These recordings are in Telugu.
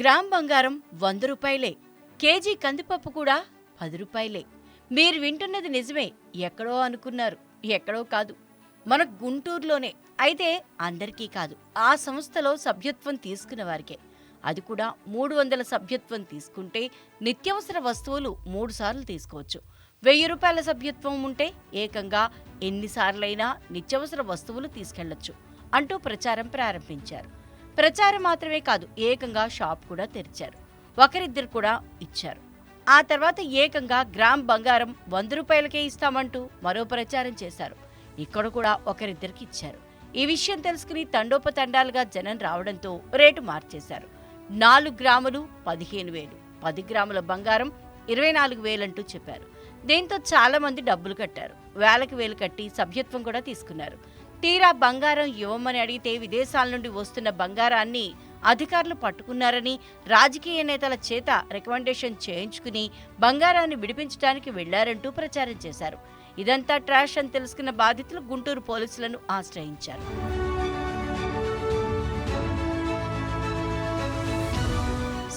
గ్రామ్ బంగారం వంద రూపాయలే. కేజీ కందిపప్పు కూడా పది రూపాయలే. మీరు వింటున్నది నిజమే ఎక్కడో అనుకున్నారు ఎక్కడో కాదు. మన గుంటూరులోనే అయితే అందరికీ కాదు ఆ సంస్థలో సభ్యత్వం తీసుకున్న వారికే. అది కూడా మూడు వందల సభ్యత్వం తీసుకుంటే నిత్యావసర వస్తువులు మూడు సార్లు తీసుకోవచ్చు. వెయ్యి రూపాయల సభ్యత్వం ఉంటే ఏకంగా ఎన్నిసార్లైనా నిత్యావసర వస్తువులు తీసుకెళ్ళొచ్చు అంటూ ప్రచారం ప్రారంభించారు. ప్రచారం మాత్రమే కాదు ఏకంగా షాప్ కూడా తెరిచారు. ఒకరిద్దరు కూడా ఇచ్చారు. ఆ తర్వాత ఏకంగా గ్రామ్ బంగారం వంద రూపాయలకే ఇస్తామంటూ మరో ప్రచారం చేశారు. ఇక్కడ కూడా ఒకరిద్దరికి ఇచ్చారు. ఈ విషయం తెలుసుకుని తండోపతండాలుగా జనం రావడంతో రేటు మార్చేశారు. నాలుగు గ్రాములు పదిహేను వేలు పది గ్రాముల బంగారం ఇరవై నాలుగు వేలంటూ చెప్పారు. దీంతో చాలా మంది డబ్బులు కట్టారు. వేలకు వేలు కట్టి సభ్యత్వం కూడా తీసుకున్నారు. తీరా బంగారం ఇవ్వమని అడిగితే విదేశాల నుండి వస్తున్న బంగారాన్ని అధికారులు పట్టుకున్నారని రాజకీయ నేతల చేత రికమెండేషన్ చేయించుకుని బంగారాన్ని విడిపించడానికి వెళ్ళారంటూ ప్రచారం చేశారు. ఇదంతా ట్రాష్ అని తెలుసుకున్న బాధితులు గుంటూరు పోలీసులను ఆశ్రయించారు.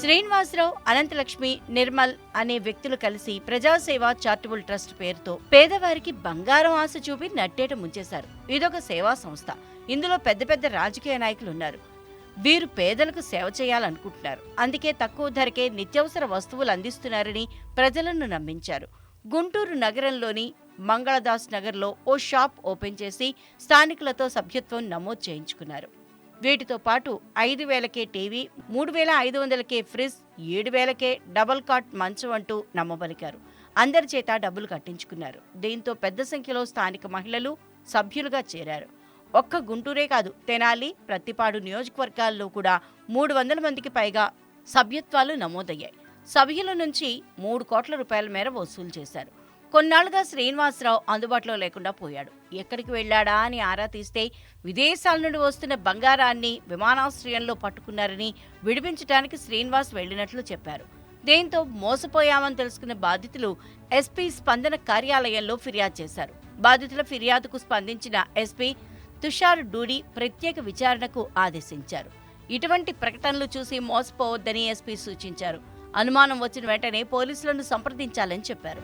శ్రీనివాసరావు అనంతలక్ష్మి నిర్మల్ అనే వ్యక్తులు కలిసి ప్రజాసేవ చారిటబుల్ ట్రస్ట్ పేరుతో పేదవారికి బంగారం ఆశ చూపి నట్టేట ముంచేశారు. ఇదొక సేవా సంస్థ. ఇందులో పెద్ద పెద్ద రాజకీయ నాయకులు ఉన్నారు. వీరు పేదలకు సేవ చేయాలనుకుంటున్నారు. అందుకే తక్కువ ధరకే నిత్యావసర వస్తువులు అందిస్తున్నారని ప్రజలను నమ్మించారు. గుంటూరు నగరంలోని మంగళదాస్ నగర్లో ఓ షాప్ ఓపెన్ చేసి స్థానికులతో సభ్యత్వం నమోదు చేయించుకున్నారు. వీటితో పాటు ఐదు వేలకే టీవీ మూడు వేల ఐదు వందలకే ఫ్రిజ్ ఏడు వేలకే డబల్ కాట్ మంచం అంటూ నమ్మబలికారు. అందరి చేత డబ్బులు కట్టించుకున్నారు. దీంతో పెద్ద సంఖ్యలో స్థానిక మహిళలు సభ్యులుగా చేరారు. ఒక్క గుంటూరే కాదు తెనాలి ప్రత్తిపాడు నియోజకవర్గాల్లో కూడా మూడు వందల మందికి పైగా సభ్యత్వాలు నమోదయ్యాయి. సభ్యుల నుంచి మూడు కోట్ల రూపాయల మేర వసూలు చేశారు. కొన్నాళ్ళుగా శ్రీనివాసరావు అందుబాటులో లేకుండా పోయాడు. ఎక్కడికి వెళ్ళాడా అని ఆరా తీస్తే విదేశాల నుండి వస్తున్న బంగారాన్ని విమానాశ్రయంలో పట్టుకున్నారని విడిపించడానికి శ్రీనివాస్ వెళ్ళినట్లు చెప్పారు. దీంతో మోసపోయామని తెలుసుకున్న బాధితులు ఎస్పీ స్పందన కార్యాలయంలో ఫిర్యాదు చేశారు. బాధితుల ఫిర్యాదుకు స్పందించిన ఎస్పీ తుషార్ డూడి ప్రత్యేక విచారణకు ఆదేశించారు. ఇటువంటి ప్రకటనలు చూసి మోసపోవద్దని ఎస్పీ సూచించారు. అనుమానం వచ్చిన వెంటనే పోలీసులను సంప్రదించాలని చెప్పారు.